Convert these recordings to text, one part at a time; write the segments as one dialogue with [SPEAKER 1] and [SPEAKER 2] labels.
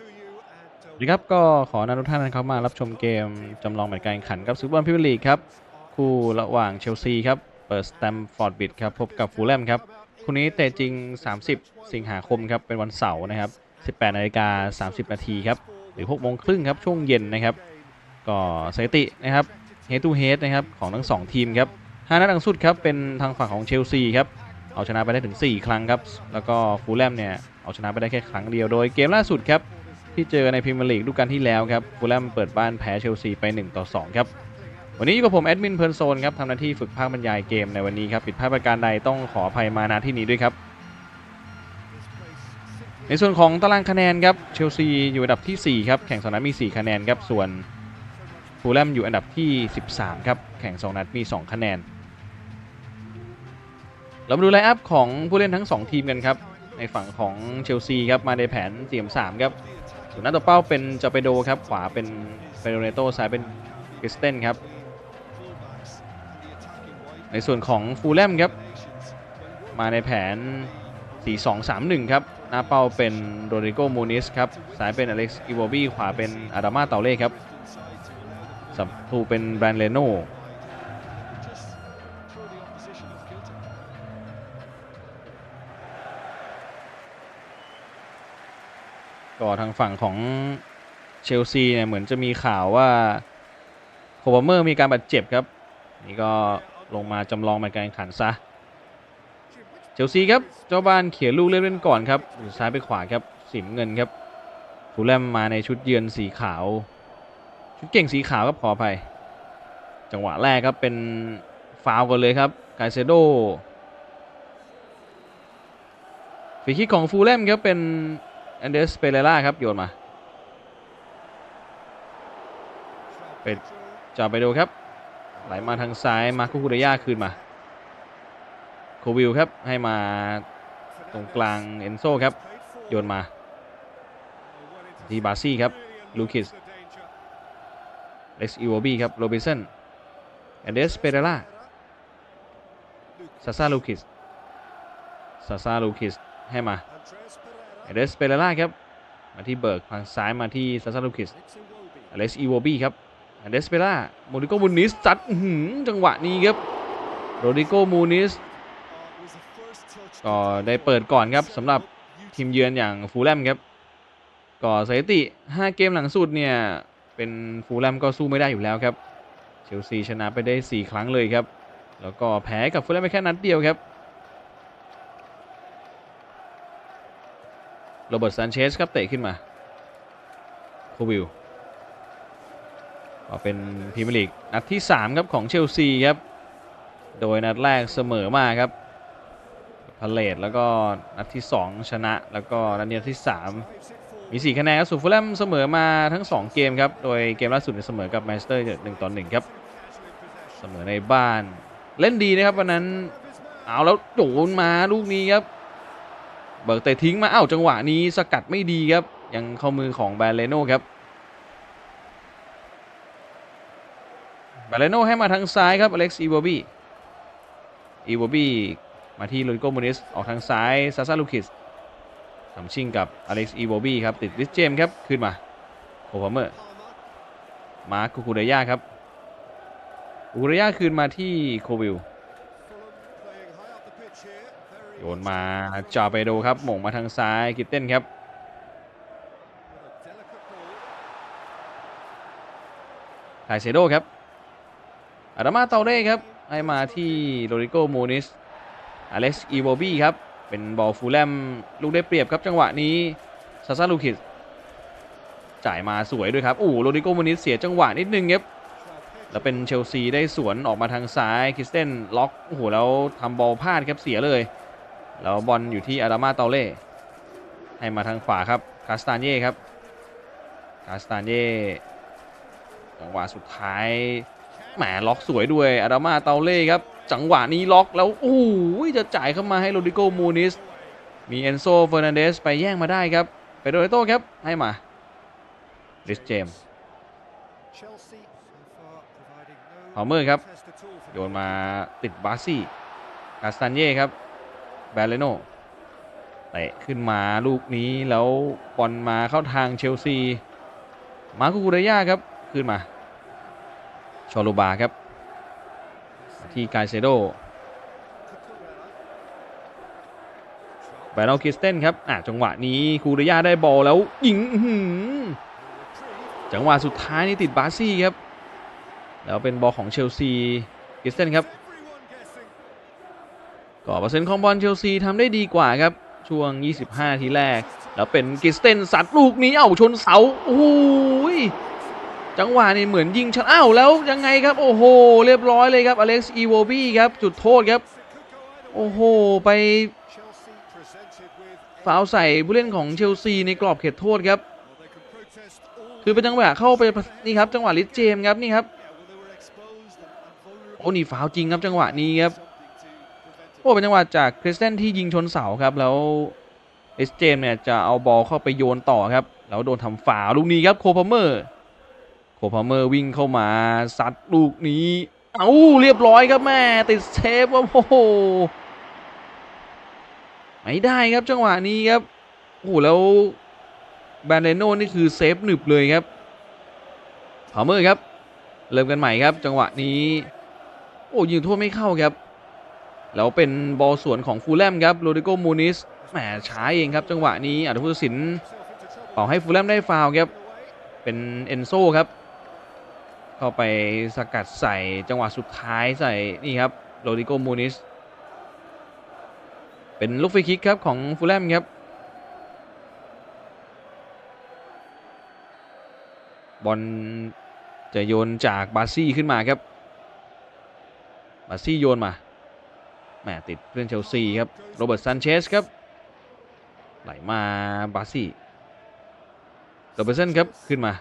[SPEAKER 1] สวัสดีครับก็ขอนำทุกท่านนะครับมารับชมเกมจำลองแมตช์การแข่งขันกับซูเปอร์พิเวอร์ลีกครับคู่ระหว่างเชลซีครับเปิดสแตมฟอร์ดบิดครับพบกับฟูลแลมครับคู่นี้เตะจริง 30 สิงหาคมครับเป็นวันเสาร์นะครับ18นาฬิกา30 นาทีครับหรือ6โมงครึ่งครับช่วงเย็นนะครับก็สถิตินะครับ head to head นะครับของทั้ง 2 ทีมครับ5นัดหลังสุดครับเป็นทางฝั่งของเชลซีครับเอาชนะไปได้ถึง 4 ครั้งครับแล้วก็ฟูลแลมเนี่ยเอาชนะไปได้แค่ครั้งเดียวโดยเกมล่าสุดครับ ที่เจอในพรีเมียร์ลีกฤดูกาลที่แล้วครับฟูลแลมเปิดบ้านแพ้เชลซีไป 1 ต่อ 2 ครับ วันนี้อยู่กับผมแอดมินเพลิร์นโซนครับทำหน้าที่ฝึกภาคบรรยายเกมในวันนี้ครับผิดพลาดประการใดต้องขออภัยมาณที่นี้ด้วยครับ ในส่วนของตารางคะแนนครับเชลซีอยู่อันดับทีสี่ 4 ครับ แข่งสองนัดมี 4 คะแนนครับส่วนฟูลแลมอยู่อันดับที่ 13 ครับ แข่ง 2 นัดมี 2 คะแนน เรามาดูไลน์อัพของผู้เล่นทั้ง 2 ทีมกันครับ ในฝั่งของเชลซีครับ มาในแผนเตรียม3ครับ ส่วนหน้าตัวเป้าเป็นจาเปโดครับ ขวาเป็นเฟโรเนโตซ้ายเป็นคริสเตนครับ ในส่วนของฟูลแลมครับ มาในแผน 4-2-3-1 ครับ หน้าเป้าเป็นโรดริโกมูนิสครับซ้ายเป็นอเล็กซ์อีโวบีขวาเป็นอาดามาเตาเล่ครับสับทูเป็นแบรนเลโน ก็ทางฝั่งของเชลซีเนี่ยเหมือนจะมีข่าวว่าโคบเมอร์มีการบาดเจ็บครับ นี่ก็ลงมาจำลองมาการแข่งขันซะ เชลซีครับเจ้าบ้านเขียนลูกเล่นเล่นก่อนครับซ้ายไปขวาครับสีเงินครับฟูลแลมมาในชุดเยือนสีขาว ชุดเก่งสีขาวครับขออภัยจังหวะแรกครับเป็นฟาวล์กันเลยครับไกเซโดฟรีคิกของฟูลแลมครับเป็น แอนเดสเปเรล่าครับ โยนมา เป็นจาไปดูครับ ไหลมาทางซ้ายมาคุคุเดย่าคืนมา โควิลครับ ให้มาตรงกลางเอนโซครับ โยนมาทีบาซี่ครับ ลูคิสเล็กซ์อีโวบีครับโรบินสันแอนเดสเปเรล่าซาซาลูคิสซาซาลูคิสให้มาแอน เดสเปเรล่าครับมาที่เบิร์กทางซ้ายมาที่ซาซาลูคิสอเล็กซ์อีโวบีครับอเดสเปเรล่าโมริโกมูนิสจัดจังหวะนี้ครับโรดิโกมูนิสก็ได้เปิดก่อนครับสำหรับทีมเยือนอย่างฟูลแลมครับก็สถิติ 5 เกมหลังสุดเนี่ย เป็นฟูลแลมก็สู้ไม่ได้อยู่แล้วครับ เชลซีชนะไปได้ 4 ครั้งเลยครับ แล้วก็แพ้กับฟูลแลมไปแค่นัดเดียวครับ โรเบิร์ตซานเชสครับเตะขึ้นมาโควิลเป็นพรีเมียร์ลีกนัดที่ 3 ครับ ของเชลซีครับ โดยนัดแรกเสมอมาครับพาเลตแล้วก็นัดที่ 2 ชนะ แล้วก็นัดนี้ที่ 3 มี 4 คะแนนครับส่วนฟูลแลมเสมอมาทั้ง 2 เกมครับ โดยเกมล่าสุดเนี่ยเสมอกับแมนเชสเตอร์หนึ่งต่อหนึ่งครับ เสมอในบ้าน เล่นดีนะครับวันนั้น เอาแล้วโดนมาลูกนี้ครับ เบิกเตะทิ้งมาอ้าวจังหวะนี้สกัดไม่ดีครับ ยังเข้ามือของแบรเลโน่ครับแบรเลโน่ให้มาทางซ้ายครับอเล็กซ์อีโวบีอีโวบีมาที่ลุนโกมูนิสออกทางซ้ายซาซาลูคิสทำชิงกับอเล็กซ์อีโบบี้ครับติดริสเจมครับ ขึ้นมาโคพาเมอร์มาร์คคูคูเดย่าครับคูคูเดย่าคืนมาที่โควิล โยนมาจ่าเปโดครับหม่งมาทางซ้ายกิตเต้นครับไคเซโดครับอาดามาเตาเร่ครับให้มาที่โรดิโกมูนิสอเล็กซ์อีโวบีครับ เป็นบอลฟูลแลมลูกได้เปรียบครับจังหวะนี้ซาซาลูคิสจ่ายมาสวยด้วยครับอู้โรดิโกมูนิสเสียจังหวะนิดนึงครับแล้วเป็นเชลซีได้สวนออกมาทางซ้ายคริสเตนล็อกโอ้โหแล้วทำบอลพลาดครับเสียเลย แล้วบอลอยู่ที่อาดามาเตาเล่ให้มาทางขวาครับคาสตานเย่ครับคาสตานเย่จังหวะสุดท้ายแหมล็อกสวยด้วยอาดามาเตาเล่ครับจังหวะนี้ล็อกแล้วโอ้โหจะจ่ายเข้ามาให้โรดิโกมูนิสมีเอนโซเฟอร์นันเดสไปแย่งมาได้ครับเปโดเรโต้ครับให้มาริสเจมส์พาวเมอร์ครับโยนมาติดบาซี่กาสตันเย่ครับ แบรเลโนเตะขึ้นมาลูกนี้แล้วบอลมาเข้าทางเชลซี มาคุกุรย่าครับ ขึ้นมา ชอลูบาครับ ที่กายเซโดแบรนอลคิสเตนครับอะจังหวะนี้คูรย่าได้บอลแล้วยิงจังหวะสุดท้ายนี่ติดบาซี่ครับ แล้วเป็นบอลของเชลซีคิสเตนครับ ก็เปอร์เซ็นต์ของบอลเชลซีทำได้ดีกว่าครับ ช่วง 25นาทีแรก แล้วเป็นกิสเตนสัตว์ลูกนี้เอ้าชนเสาโอ้โหยจังหวะนี้เหมือนยิงชันอ้าวแล้วยังไงครับ โอ้โห เรียบร้อยเลยครับอเล็กซ์อีโวบี้ครับจุดโทษครับ โอ้โห ไปฟาวล์ใส่ผู้เล่นของเชลซีในกรอบเขตโทษครับ คือเป็นจังหวะเข้าไปนี่ครับจังหวะลิสเจมส์ครับนี่ครับโอ้นี่ฟาวล์จริงครับจังหวะนี้ครับ โอ้เป็นจังหวะจากคริสเตนที่ยิงชนเสาครับ แล้วเอสเจมเนี่ยจะเอาบอลเข้าไปโยนต่อครับ แล้วโดนทำฝาลูกนี้ครับโคพาเมอร์โคพาเมอร์วิ่งเข้ามาซัดลูกนี้ เอาเรียบร้อยครับแม่ติดเซฟว่าโอ้โหไม่ได้ครับจังหวะนี้ครับโอ้โหแล้วแบนเดโน่นี่คือเซฟหนึบเลยครับพาเมอร์ครับ เริ่มกันใหม่ครับ จังหวะนี้ โอ้ยิงโทษไม่เข้าครับ แล้วเป็นบอลสวนของฟูลแลมครับโรดิโกมูนิสแหมช้าเองครับ จังหวะนี้อัธพุทธศิลป์เป่าให้ฟูลแลมได้ฟาวครับ เป็นเอนโซครับ เข้าไปสกัดใส่จังหวะสุดท้ายใส่นี่ครับโรดิโกมูนิสเป็นลูกฟรีคิกครับของฟูลแลมครับบอลจะโยนจากบาซี่ขึ้นมาครับ บาซี่โยนมา แหมติดเพื่อนเชลซีครับโรเบิร์ตซันเชสครับไหลมาบาซี่โรเบิร์ตสันครับขึ้นมา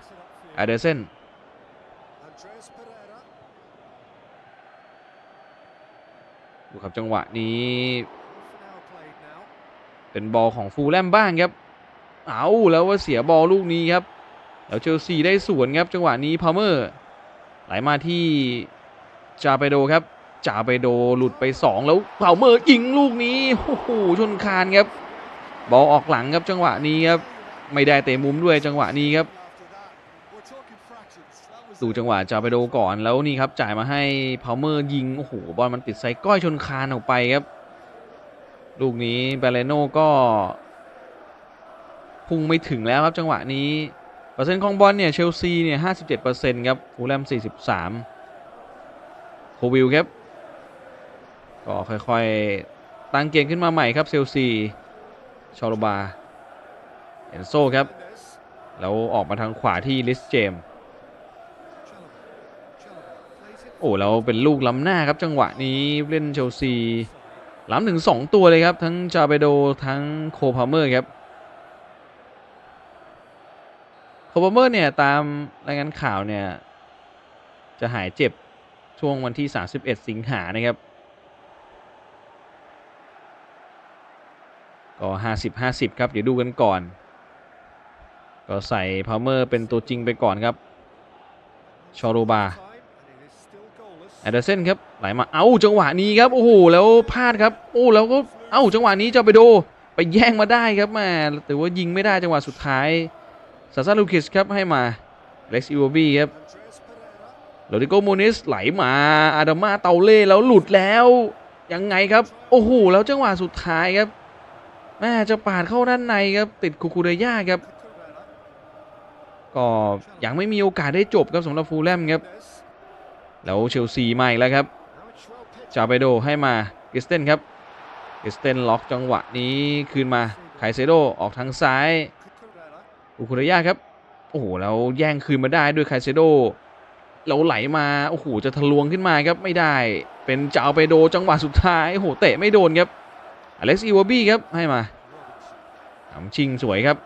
[SPEAKER 1] อเดเซนดูครับจังหวะนี้ เป็นบอลของฟูลแลมบ้างครับ เอาแล้วว่าเสียบอลลูกนี้ครับ แล้วเชลซีได้สวนครับ จังหวะนี้พาเมอร์ไหลมาที่จาเปโดครับ จ่าไปโดหลุดไป 2 แล้วเผาเมอร์ยิงลูกนี้โอ้โหชนคานครับ บอลออกหลังครับจังหวะนี้ครับไม่ได้เตะมุมด้วยจังหวะนี้ครับดูจังหวะจ่าไปโดก่อนแล้วนี่ครับจ่ายมาให้พาเมอร์ยิงโอ้โหบอลมันติดไซก้อยชนคานออกไปครับ ลูกนี้เบเลโน่ก็พุ่งไม่ถึงแล้วครับจังหวะนี้เปอร์เซ็นต์ของบอลเนี่ยเชลซีเนี่ย57%ครับฟูลแลม43โควิลครับ ก็ค่อยๆ ตั้งเกมขึ้นมาใหม่ครับเซลซีชอโรบาเอนโซครับ แล้วออกมาทางขวาที่ลิสเจม โอ้แล้วเป็นลูกล้ำหน้าครับจังหวะนี้เล่นเชลซีล้ำถึง 2 ตัวเลยครับ ทั้งจาเบโดทั้งโคพาเมอร์ครับโคพาเมอร์เนี่ย ตามรายงานข่าวเนี่ย จะหายเจ็บช่วงวันที่ 31 สิงหานะครับ ก็ 50 50 ครับ เดี๋ยวดูกันก่อน ก็ใส่พาวเมอร์เป็นตัวจริงไปก่อนครับ ชอโรบาแอดเดอร์เซนครับ ไหลมา เอ้า จังหวะนี้ครับ โอ้โห แล้วพลาดครับ โอ้แล้วก็ เอ้า จังหวะนี้จะไปโด ไปแย่งมาได้ครับแม่แต่ว่ายิงไม่ได้จังหวะสุดท้าย ซาซาลูคิสครับให้มาเล็กซ์อีโวบีครับโรดิโกโมนิสไหลมา อาดามาเตาเล่แล้วหลุดแล้ว ยังไงครับ โอ้โห แล้วจังหวะสุดท้ายครับ แม่จะปาดเข้าด้านในครับติดคูคูเรย่าครับก็ยังไม่มีโอกาสได้จบครับสำหรับฟูลแลมครับแล้วเชลซีมาอีกแล้วครับจาเปโดให้มาคริสเตนครับคริสเตนล็อกจังหวะนี้คืนมาไคเซโดออกทางซ้ายคูคูเรย่าครับโอ้โหแล้วแย่งคืนมาได้ด้วยไคเซโดเราไหลมาโอ้โหจะทะลวงขึ้นมาครับไม่ได้ เป็นจาวไปโดจังหวะสุดท้ายโอ้โหเตะไม่โดนครับ อเล็กซ์อีวอบี้ครับให้มาทำชิงสวยครับ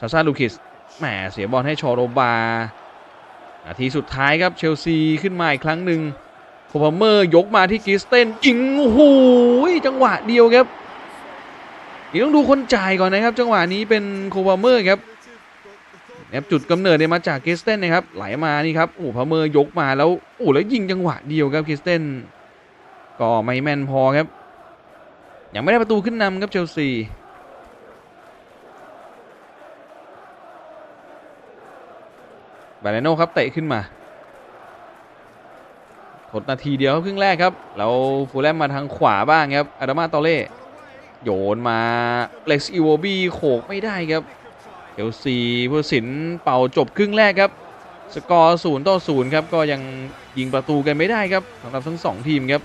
[SPEAKER 1] ซาซาลูคิสแหมเสียบอลให้ชอโรบานาทีสุดท้ายครับเชลซีขึ้นมาอีกครั้งหนึ่งโคพาเมอร์ยกมาที่กิสเตนยิงโอ้โหจังหวะเดียวครับนี่ต้องดูคนจ่ายก่อนนะครับ จังหวะนี้เป็นโคพาเมอร์ครับนะครับจุดกำเนิดเนี่ยมาจากคริสเตนนะครับไหลมานี่ครับโอ้พาเมอร์ยกมาแล้วโอ้แล้วยิงจังหวะเดียวครับคริสเตนก็ไม่แม่นพอครับ ยังไม่ได้ประตูขึ้นนำครับเชลซีบาเลโนครับเตะขึ้นมาทดนาทีเดียวครึ่งแรกครับ แล้วฟูลแลมมาทางขวาบ้างครับอาดามาตอเล่โยนมาเล็กซ์อีโวบีโขกไม่ได้ครับเชลซีผู้สินเป่าจบครึ่งแรกครับ สกอร์0ต่อ0ครับ ก็ยังยิงประตูกันไม่ได้ครับสำหรับทั้ง2ทีมครับ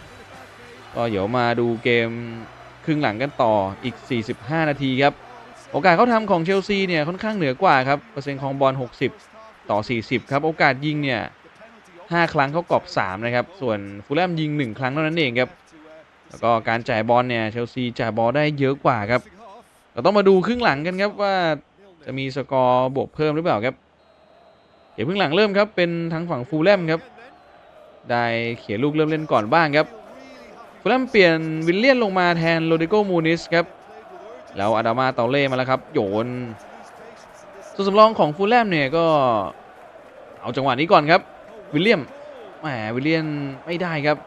[SPEAKER 1] ก็เดี๋ยวมาดูเกม ครึ่งหลังกันต่ออีก 45 นาทีครับ โอกาสเขาทำของเชลซีเนี่ยค่อนข้างเหนือกว่าครับเปอร์เซ็นต์ของบอล 60 ต่อ 40 ครับ โอกาสยิงเนี่ย 5 ครั้งเขากรอบ 3 นะครับ ส่วนฟูลแลมยิง 1 ครั้งเท่านั้นเองครับ แล้วก็การจ่ายบอลเนี่ยเชลซีจ่ายบอลได้เยอะกว่าครับเราต้องมาดูครึ่งหลังกันครับว่าจะมีสกอร์บวกเพิ่มหรือเปล่าครับ เดี๋ยวครึ่งหลังเริ่มครับเป็นทางฝั่งฟูลแลมครับ ได้เขียนลูกเริ่มเล่นก่อนบ้างครับ ฟูลแลมเปลี่ยนวิลเลียนลงมาแทนโรดิโกมูนิสครับแล้วอาดามาเตาเล่มาแล้วครับ โยนส่วสำรองของฟูลแลมเนี่ยก็เอาจังหวะนี้ก่อนครับ วิลเลียมแหมวิลเลียนไม่ได้ครับ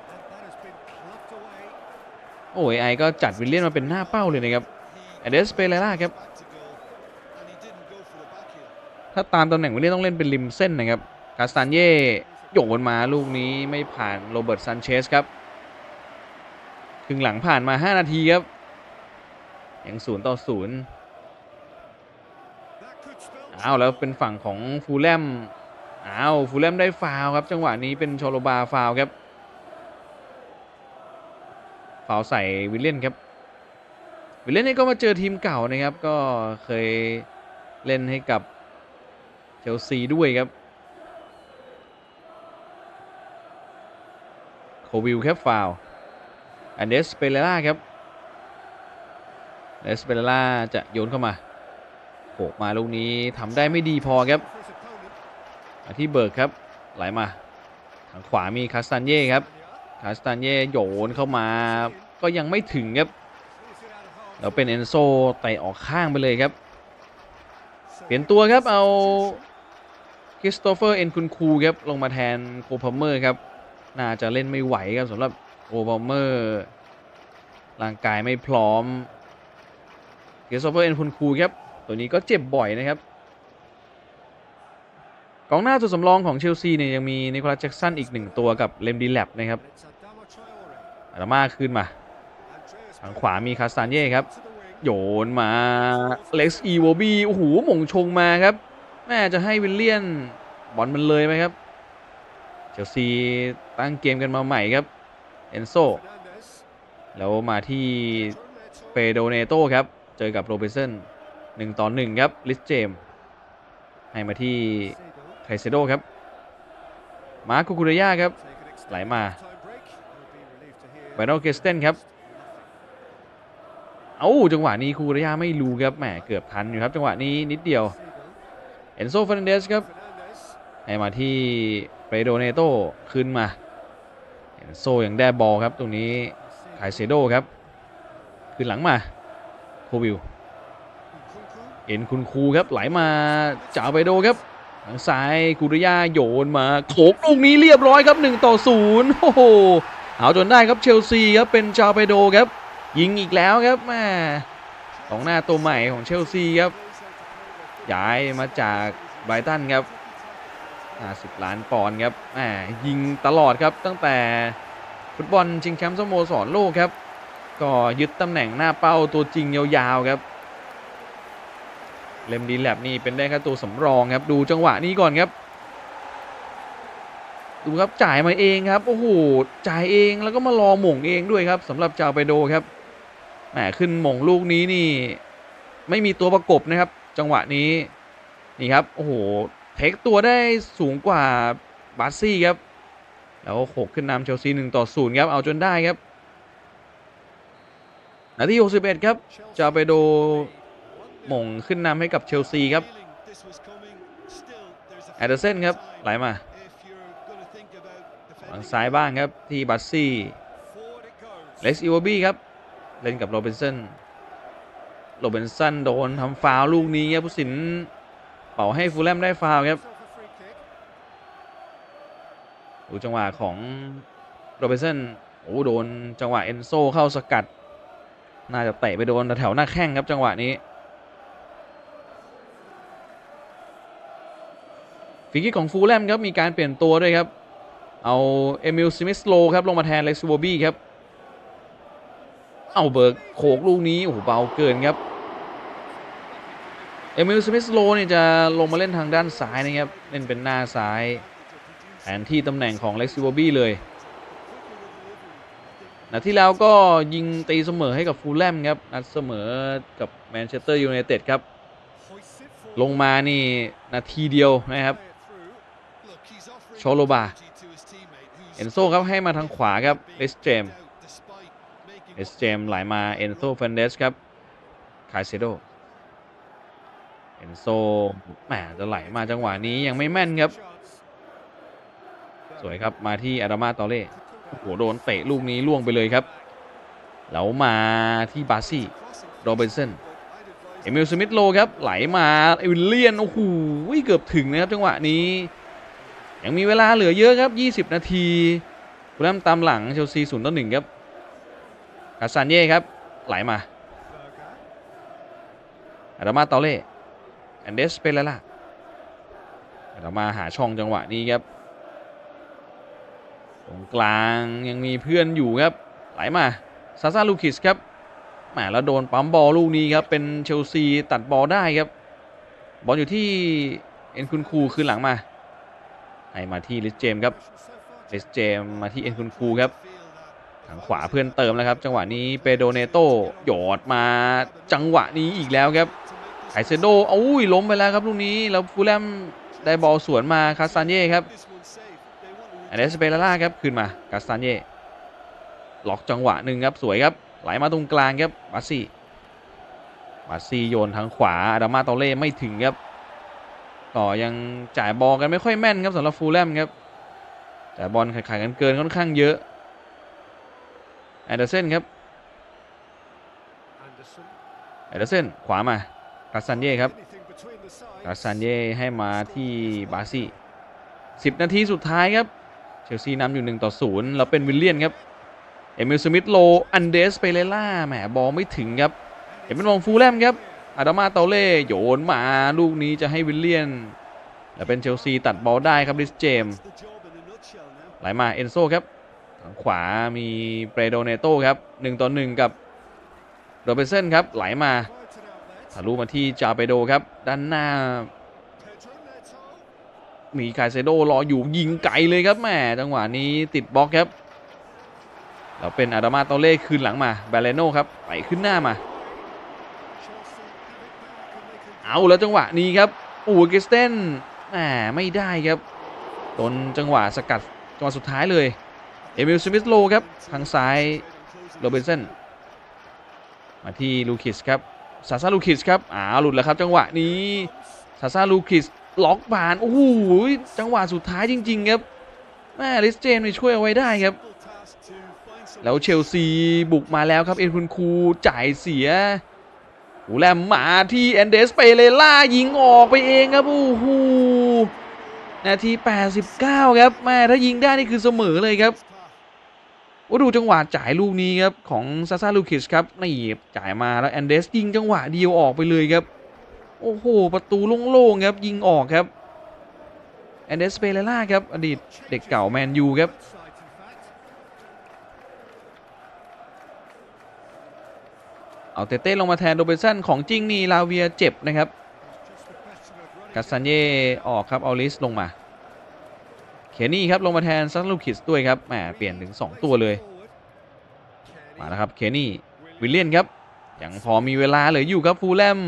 [SPEAKER 1] โอ้ยไอก็จัดวิลเลียนมาเป็นหน้าเป้าเลยนะครับอเดสเปเรล่าครับ ถ้าตามตำแหน่งวิลเลียนต้องเล่นเป็นริมเส้นนะครับ คาสตานเย่โยนมาลูกนี้ไม่ผ่านโรเบิร์ตซันเชสครับ ครึ่งหลังผ่านมา 5 นาทีครับ ยังศูนย์ต่อศูนย์อ้าวแล้วเป็นฝั่งของฟูลแลมอ้าวฟูลแลมได้ฟาวครับ จังหวะนี้เป็นชโลบาฟาวครับฟาวใส่วิลเลียนครับ วิลเลียนนี่ก็มาเจอทีมเก่านะครับ ก็เคยเล่นให้กับเชลซีด้วยครับโควิลครับฟาว อันเดสเปเรล่าครับเดสเปเรล่าจะโยนเข้ามาโขกมาลูกนี้ทำได้ไม่ดีพอครับมาที่เบิร์กครับไหลมาทางขวามีคาสตันเย่ครับคาสตันเย่โยนเข้ามา ก็ยังไม่ถึงครับแล้วเป็นเอนโซเตะออกข้างไปเลยครับ เปลี่ยนตัวครับเอาคริสโตเฟอร์เอ็นคุณคูครับลงมาแทนโคพัมเมอร์ครับ น่าจะเล่นไม่ไหวครับสำหรับ โคพัมเมอร์ร่างกายไม่พร้อมคริสโตเฟอร์เอ็นคุณคูครับ ตัวนี้ก็เจ็บบ่อยนะครับ กองหน้าตัวสำรองของเชลซีเนี่ยยังมีนิโคลัสแจ็กสันอีกหนึ่งตัวกับเลมดีแลบนะครับอารามาขึ้นมา ทางขวามีคาสตานเย่ครับ โยนมาเล็กซ์อีโวบีโอ้โหหม่งชงมาครับ แม่จะให้วิลเลียนบอลมันเลยไหมครับ เชลซีตั้งเกมกันมาใหม่ครับ อนโซ แล้วมาที่เฟโดเนโตครับ เจอกับโรเบร์สันหนึ่งต่อหนึ่งครับ ลิสเจม ให้มาที่ไคเซโดครับ มาคูคูเรย่าครับ ไหลมาไบโนเกสเตนครับ เอ้าจังหวะนี้คูเรย่าไม่รู้ครับ แหม เกือบทันอยู่ครับ จังหวะนี้นิดเดียว เอนโซฟ e นเดสครับ ให้มาที่เปโดเนโตขึ้นมา โซอยังได้บอลครับ ตรงนี้ไคเซโดครับ ขึ้นหลังมา โควิลเอ็นคุณครูครับไหลมาจ่าไปโดครับทางซ้ายกุริยาโยนมาโขกลูกนี้เรียบร้อยครับ1ต่อ0โอ้โหเอาจนได้ครับเชลซีครับเป็นจาไปโดครับ ยิงอีกแล้วครับแม่สองหน้าตัวใหม่ของเชลซีครับย้ายมาจากไบรตันครับ 50 ล้านปอนด์ครับแหมยิงตลอดครับตั้งแต่ฟุตบอลชิงแชมป์สโมสรโลกครับ ก็ยึดตำแหน่งหน้าเป้าตัวจริงยาวๆครับ เลมดีแลบนี่เป็นได้แค่ตัวสำรองครับ ดูจังหวะนี้ก่อนครับ ดูครับจ่ายมาเองครับ โอ้โห จ่ายเองแล้วก็มารอหม่งเองด้วยครับสำหรับจาไปโดครับ แหมขึ้นหม่งลูกนี้นี่ ไม่มีตัวประกบนะครับ จังหวะนี้ นี่ครับ โอ้โห เทคตัวได้สูงกว่าบาซี่ครับ แล้วโขกขึ้นนำเชลซีหนึ่งต่อศูนย์ครับ เอาจนได้ครับ นาที 61 ครับจาไปโดหม่งขึ้นนำให้กับเชลซีครับแอดเดอร์เซนครับ ไหลมาทางซ้ายบ้างครับ ที่บัตซี่เล็กซ์อีวบี้ครับ เล่นกับโรเบนสันโรเบนสันโดนทำฟาวล์ลูกนี้ครับผู้สิน เป่าให้ฟูลแลมได้ฟาวครับดูจังหวะของโรเบสันโอ้โดนจังหวะเอนโซเข้าสกัด น่าจะเตะไปโดนแถวหน้าแข้งครับจังหวะนี้ฟรีคิกของฟูลแลมครับมีการเปลี่ยนตัวด้วยครับเอาเอมิลสมิธโลครับลงมาแทนเล็กซ์วอบี้ครับ เอาเบิร์กโขกลูกนี้โอ้โหเบาเกินครับ เอมิลสมิธโลเนี่ยจะลงมาเล่นทางด้านซ้ายนะครับ เล่นเป็นหน้าซ้ายแทนที่ตำแหน่งของเล็กซ์วอบี้เลยนัดที่แล้วก็ยิงตีเสมอให้กับฟูลแลมครับ นัดเสมอกับแมนเชสเตอร์ยูไนเต็ดครับ ลงมานี่นาทีเดียวนะครับโชโลบาเอนโซครับให้มาทางขวาครับเลสเจมเลสเจมไหลมาเอนโซเฟนเดสครับคายเซโด นโซแหมจะไหลมาจังหวะนี้ยังไม่แม่นครับ สวยครับมาที่อาดามาตอเล่โอ้โหโดนเตะลูกนี้ล่วงไปเลยครับ แล้วมาที่บาซี่โรเบนสันเอมิลสมิธโลครับไหลมาเอวิลเลียนโอ้โหเกือบถึงนะครับจังหวะนี้ ยังมีเวลาเหลือเยอะครับ 20 นาทีฟูลแลมตามหลังเชลซี0ต่อ1ครับกาซานเย่ครับไหลมาอาดามาตอเล่ อนเดสเปเรล่าอาดามาหาช่องจังหวะนี้ครับ ตรงกลางยังมีเพื่อนอยู่ครับ ไหลมาซาซาลูคิสครับแหมแล้วโดนปั๊มบอลลูกนี้ครับ เป็นเชลซีตัดบอลได้ครับ บอลอยู่ที่เอ็นคุนคูคืนหลังมา ให้มาที่ลิสเจมครับลิสเจมมาที่เอ็นคุนคูครับทางขวาเพื่อนเติมแล้วครับ จังหวะนี้เปโดเนโตหยอดมาจังหวะนี้อีกแล้วครับ คเซโดอุ้ยล้มไปแล้วครับลูกนี้ แล้วฟูลแลมได้บอลสวนมาคาสตานเย่ครับอันเดสเปราล่าครับคืนมาคาสตานเย่ล็อกจังหวะหนึ่งครับสวยครับไหลมาตรงกลางครับบาซี่บาซี่โยนทางขวาอาดามาตอเล่ไม่ถึงครับ ต่อยังจ่ายบอลกันไม่ค่อยแม่นครับสำหรับฟูลแลมครับจ่ายบอลขายๆกันเกินค่อนข้างเยอะแอนเดอร์เซนครับแอนเดอร์เซนขวามา กาซันเย่ครับกาซันเย่ให้มาที่บาซี่10นาทีสุดท้ายครับ เชลซีนำอยู่1ต่อ0แล้วเป็นวิลเลียนครับ เอมิลสมิธโล อันเดสเปเรล่า แหมบอลไม่ถึงครับ เห็นเป็นของฟูลแลมครับ อาดามาเตาเล่โยนมาลูกนี้จะให้วิลเลียน แล้วเป็นเชลซีตัดบอลได้ครับลิสเจมส์ไหลมาเอนโซครับทางขวามีเปรโดเนโตครับ1ต่อ1กับโรเบเซนครับไหลมา ทะลุมาที่จาเปโดครับ ด้านหน้า มีคาเซโดรออยู่ยิงไกลเลยครับแหมจังหวะนี้ติดบล็อกครับแล้วเป็นอาดามาเตเล่คืนหลังมาแบเลโนครับไปขึ้นหน้ามา เอาแล้วจังหวะนี้ครับอูเกสเตนแหมไม่ได้ครับโดนจังหวะสกัดจังหวะสุดท้ายเลย เอมิลสมิธโลครับทางซ้ายโรเบนสันมาที่ลูคิสครับ ซาซาลูคิสครับอ้าวหลุดแล้วครับจังหวะนี้ซาซาลูคิสล็อกบานโอ้โหจังหวะสุดท้ายจริง ๆ ครับแม่ลิสเจนไปช่วยเอาไว้ได้ครับ แล้วเชลซีบุกมาแล้วครับ เอ็นคุณคูจ่ายเสียหูแลมมาที่แอนเดสเปเรล่ายิงออกไปเองครับโอ้โหนาที 89 ครับแม่ถ้ายิงได้นี่คือเสมอเลยครับ ว่าดูจังหวะจ่ายลูกนี้ครับของซาซาลูคิชครับนี่จ่ายมาแล้วแอนเดสยิงจังหวะเดียวออกไปเลยครับ โอ้โห ประตูโล่งๆครับยิงออกครับแอนเดสเปเรล่าครับอดีตเด็กเก่าแมนยูครับเอาเตเต้ลงมาแทนโรเบนสันของจริงนี่ลาเวียเจ็บนะครับกัสซันเย่ออกครับเอาลิสลงมา เคนี่ครับลงมาแทนซันลูคิสด้วยครับแหมเปลี่ยนถึง 2 ตัวเลย มาแล้วครับเคนี่วิลเลียนครับยังพอมีเวลาเหลืออยู่ครับฟูลแลม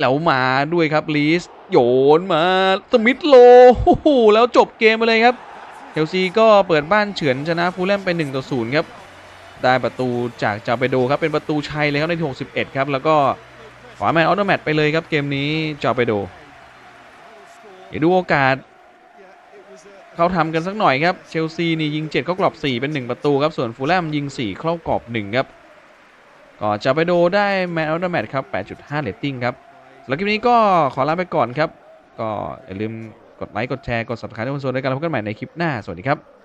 [SPEAKER 1] แล้วมาด้วยครับลีสโยนมาสมิธโลโอ้โหแล้วจบเกมไปเลยครับเชลซีก็เปิดบ้านเฉือนชนะฟูลแลมไป1ต่อ0ครับได้ประตูจากจาเปโดครับเป็นประตูชัยเลยครับในที่61 ครับ แล้วก็ขวาแมนออโตแมตไปเลยครับเกมนี้จาเปโดเดี๋ยวดูโอกาส เข้าทำกันสักหน่อยครับ เชลซีนี่ยิง 7 เข้ากรอบ 4 เป็น 1 ประตูครับ ส่วนฟูลแลมยิง 4 เข้ากรอบ 1 ครับ ก็จะไปโดได้แมนออโตแมตครับ 8.5 เรตติ้งครับแล้วคลิปนี้ก็ขอลาไปก่อนครับ ก็อย่าลืมกดไลค์ กดแชร์ กด subscribe ทุกคนส่วนในการพบกันใหม่ในคลิปหน้า สวัสดีครับ